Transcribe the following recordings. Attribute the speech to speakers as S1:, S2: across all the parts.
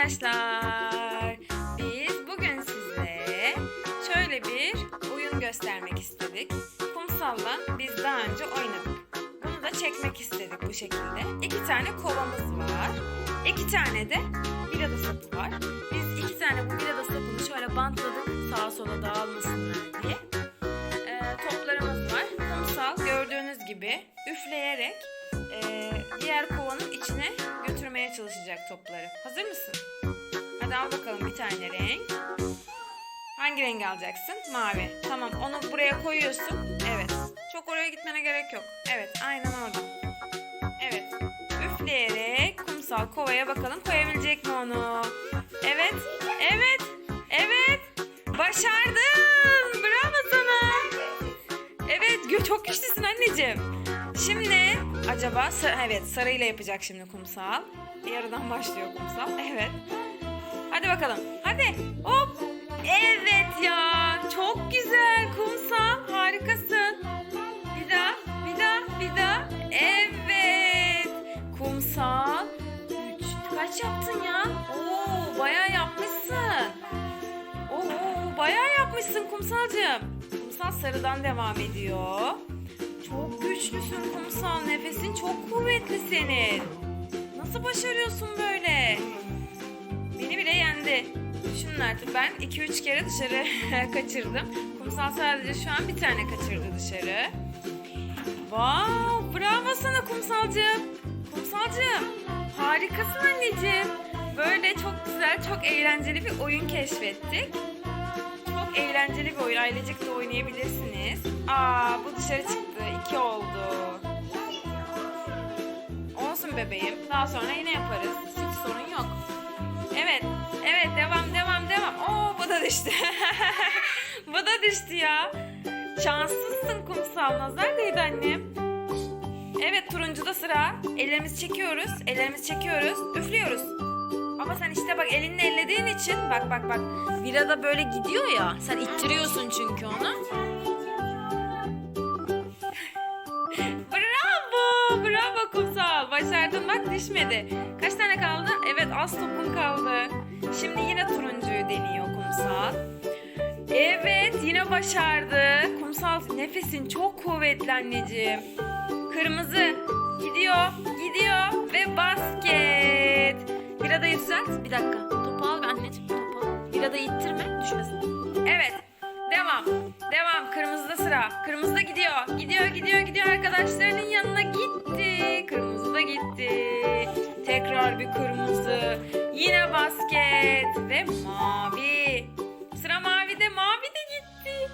S1: arkadaşlar. Biz bugün size şöyle bir oyun göstermek istedik. Kumsalla biz daha önce oynadık. Bunu da çekmek istedik bu şekilde. İki tane kovamız var. İki tane de birada sapı var. Biz iki tane bu birada sapını şöyle bantladık sağa sola dağılmasınlar diye. Ee, toplarımız var. Kumsal gördüğünüz gibi üfleyerek e, diğer kovanın içine götürmeye çalışacak topları. Hazır mısın? Hadi al bakalım bir tane renk. Hangi rengi alacaksın? Mavi. Tamam onu buraya koyuyorsun. Evet. Çok oraya gitmene gerek yok. Evet aynen orada. Evet. Üfleyerek kumsal kovaya bakalım koyabilecek mi onu? Evet. Evet. Evet. Başardın. Bravo sana. Evet çok güçlüsün anneciğim. Şimdi? Acaba evet sarıyla yapacak şimdi kumsal. Yarıdan başlıyor kumsal. Evet. Hadi bakalım. Hadi. Hop. Evet ya. Çok güzel kumsal. Harikasın. Bir daha. Bir daha. Bir daha. Evet. Kumsal. Üç. Kaç yaptın ya? Oo, bayağı yapmışsın. Oo, bayağı yapmışsın kumsalcığım. Kumsal sarıdan devam ediyor. Çok güçlüsün kumsal. Nefesin çok kuvvetli senin. Nasıl başarıyorsun böyle? Beni bile yendi. Düşünün artık ben 2-3 kere dışarı kaçırdım. Kumsal sadece şu an bir tane kaçırdı dışarı. Wow, bravo sana kumsalcığım. Kumsalcığım, harikasın anneciğim. Böyle çok güzel, çok eğlenceli bir oyun keşfettik. Çok eğlenceli bir oyun. Ailecek de oynayabilirsiniz. Aa, bu dışarı çıktı. İki oldu. Olsun bebeğim. Daha sonra yine yaparız. Hiç sorun yok. Evet. Evet devam devam devam. Oo bu da düştü. bu da düştü ya. Şanslısın kumsal. Nazar değdi annem. Evet turuncuda sıra. Ellerimizi çekiyoruz. Ellerimizi çekiyoruz. Üflüyoruz. Ama sen işte bak elinle ellediğin için bak bak bak. Virada böyle gidiyor ya. Sen ittiriyorsun çünkü onu. Bravo! Bravo kumsal. Başardın bak düşmedi. Kaç tane kaldı? Evet az topun kaldı. Şimdi yine turuncuyu deniyor kumsal. Evet yine başardı. Kumsal nefesin çok kuvvetli anneciğim. Kırmızı gidiyor gidiyor ve basket. Viradayı düzelt. Bir dakika. Topu al ve anneciğim topu al. Viradayı ittirme düşmesin. Evet. Devam. Sıra. Kırmızıda gidiyor. Gidiyor gidiyor gidiyor arkadaşlarının yanına gitti. Kırmızı da gitti. Tekrar bir kırmızı. Yine basket ve mavi. Sıra mavide. Mavi de gitti.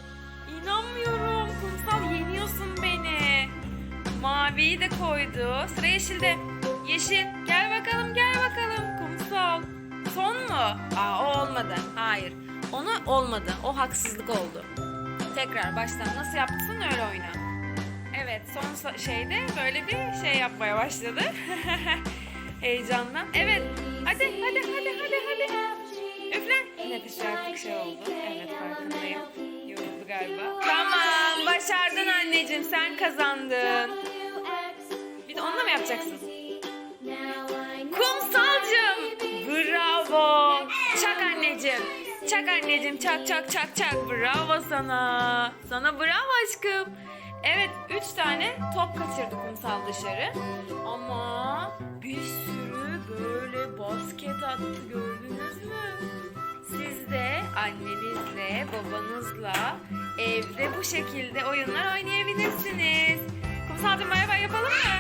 S1: İnanmıyorum. Kumsal yeniyorsun beni. Maviyi de koydu. Sıra yeşilde. Yeşil. Gel bakalım gel bakalım. Kumsal. Son mu? Aa o olmadı. Hayır. Onu olmadı. O haksızlık oldu. Tekrar baştan nasıl yaptın öyle oyna. Evet son so- şeyde böyle bir şey yapmaya başladı. Heyecandan. Evet. Hadi hadi hadi hadi hadi. Üfle. Nefis artık şey oldu. Evet farkındayım. Yoruldu galiba. Tamam başardın anneciğim sen kazandın. Bir de onunla mı yapacaksın? Kumsalcım. Bravo. Çak anneciğim. Çak anneciğim çak çak çak çak. Bravo sana. Sana bravo aşkım. Evet üç tane top kaçırdı kumsal dışarı. Ama bir sürü böyle basket attı gördünüz mü? Siz de annenizle babanızla evde bu şekilde oyunlar oynayabilirsiniz. Kumsalcığım bay yapalım mı?